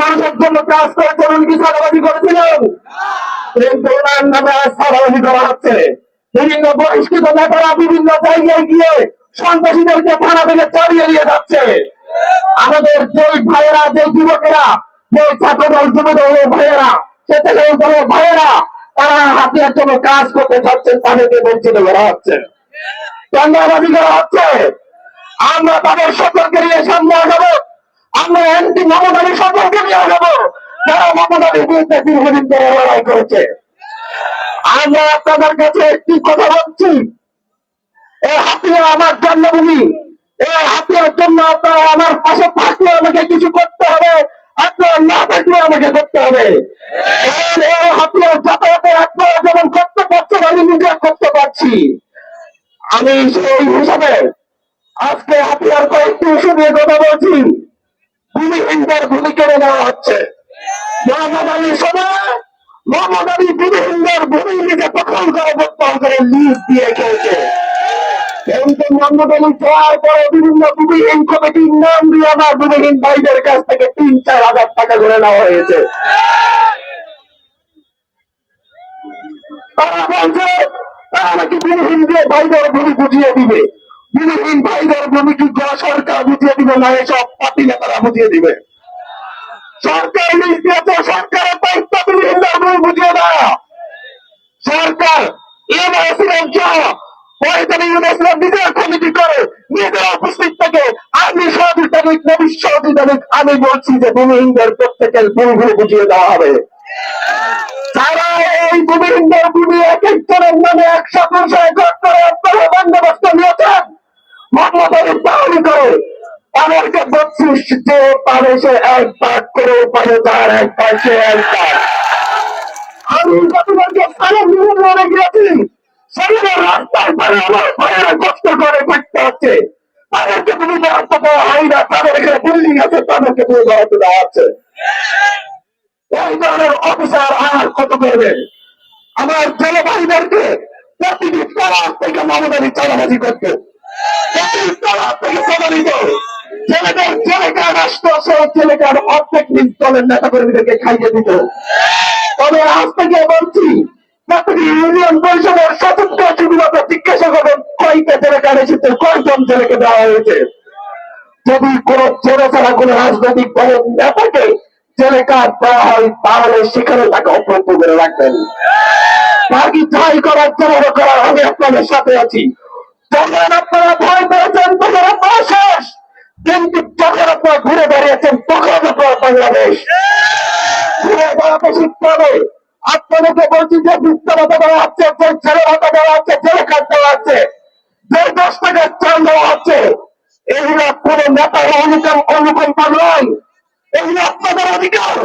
মানুষের জন্য কাজ করেছেন উনি কি নামে আজ করা হচ্ছে। বিভিন্ন বহিষ্কৃত নেতারা বিভিন্ন জায়গায় গিয়ে সন্ত্রাসীদেরকে থানা থেকে চালিয়ে যাচ্ছে। আমাদের যে ভাইয়েরা যে যুবকেরা যে ছাত্রদল যুবদল ভাইয়েরা সে দলের ভাইয়েরা, তারা হাতিয়ার জন্য কাজ করতে চাচ্ছেন, তাদেরকে বঞ্চিত করা হচ্ছে। চান্দাবাজি করা হচ্ছে। আমরা তাদের সকলকে নিয়ে সামনে আগাবো। আমরা এমপি মমতারি সকলকে নিয়ে আগাবো যারা মমতারির বিরুদ্ধে দীর্ঘদিন ধরে লড়াই করেছে। আমরা আপনাদের কাছে একটি কথা বলছি। এই হাতিয়া আমার জন্মভূমি। এই হাতিয়ার জন্য আপনারা আমার পাশে থাকলে আমাকে কিছু করতে হবে। আপনারা না থাকলে আমাকে করতে হবে। এই হাতিয়ার যাতায়াতে আপনারা যেমন করতে পারছেন আমি নিজে করতে পারছি। আমি সেই হিসাবে আজকে হাতিয়ার কয়েকটি ইস্যু নিয়ে কথা বলছি। ভূমিহীনদের ভূমি কেড়ে নেওয়া হচ্ছে। ভূমিহীনদের ভূমি নিজে পরে বিভিন্ন নাম দিয়ে আমার ভূমিহীন ভাইদের কাছ থেকে তিন, চার হাজার টাকা করে নেওয়া হয়েছে। তারা বলছে, তারা নাকি ভূমিহীন দিয়ে ভাইদের ভূমি বুঝিয়ে দিবে। ভূমিহীন ভাইদের ভূমি কি গো সরকার বুঝিয়ে দিবে না? এসব পার্টি নেতারা বুঝিয়ে দিবে। সরকার লিজ সরকারের দায়িত্ব বুঝিয়ে দেওয়া সরকার আমি বলছি যে ভূমিহীনদের প্রত্যেকের ভূমিগুলো বুঝিয়ে দেওয়া হবে। তারা এই ভূমিহীনদের ভূমি এক একজনের নামে একশো দুশো বন্দোবস্ত নিয়েছেন মোহাম্মদ আলী তাহলে করে যে পারে সে এক পাক করে পারে তার এক পাশে এক পাক আমি গতকালকে সারা বিভিন্ন অনেক গেছি সেখানে রাস্তার পারে আমার ভাইয়েরা কষ্ট করে থাকতে হচ্ছে তাদেরকে তুমি বরাদ্দ দেওয়া হয় না, তাদের এখানে বিল্ডিং আছে, তাদেরকে তুমি বরাদ্দ দেওয়া হচ্ছে। এই ধরনের অফিসার আর কত করবে? আমার জলবায়ুদেরকে প্রতিটি তলার থেকে মমতারি চালাবাজি করতো। প্রতিটি তলার থেকে চালা দিত ছেলেদের জেলে কার্ড সেই জেলে অর্ধেক নিজ দলের নেতা কর্মীদেরকে খাইয়ে দিত। তবে আজ থেকে বলছি ইউনিয়ন পরিষদের স্বতন্ত্র জীবিত জিজ্ঞাসা করবেন কয়টা জেলে এসেছে কয়জন জেলেকে দেওয়া হয়েছে? যদি কোন জেলে ছাড়া কোন রাজনৈতিক দলের নেতাকে জেলে কার্ড দেওয়া হয় তাহলে সেখানে তাকে অপ্রাপ্ত করে রাখবেন। বাকি যাই করার জন্য করার আমি আপনাদের সাথে আছি। যখন আপনারা ভয় পেয়েছেন তখন আপনারা শেষ কিন্তু যখন আপনারা ঘুরে দাঁড়িয়েছেন তখন বাংলাদেশ শিখতে বলছি যে বৃত্তভাতা দেওয়া হচ্ছে যে ছেলে ভাতা দেওয়া হচ্ছে কার্ড দেওয়া হচ্ছে যে দশ টাকার চাল দেওয়া হচ্ছে। এগুলো কোন নেতার অনুকম অনুকম্পা নয়। এগুলো আপনাদের অধিকার।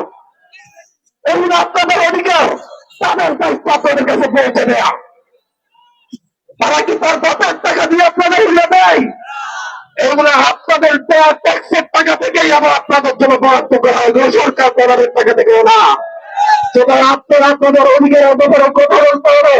এগুলো আপনাদের অধিকার। তাদের দায়িত্ব আপনাদের কাছে পৌঁছে দেয়া। তারা কি তার বাপের টাকা দিয়ে আপনাদের এগুলো দেয়? এগুলো আপনাদের দেওয়া ট্যাক্সের টাকা থেকেই আবার আপনাদের জন্য বরাদ্দ করা হয় সরকার প্রধানের টাকা থেকেও না। সুতরাং আপনারা আপনাদের অধিকার অন্তর কথা বলতে হবে।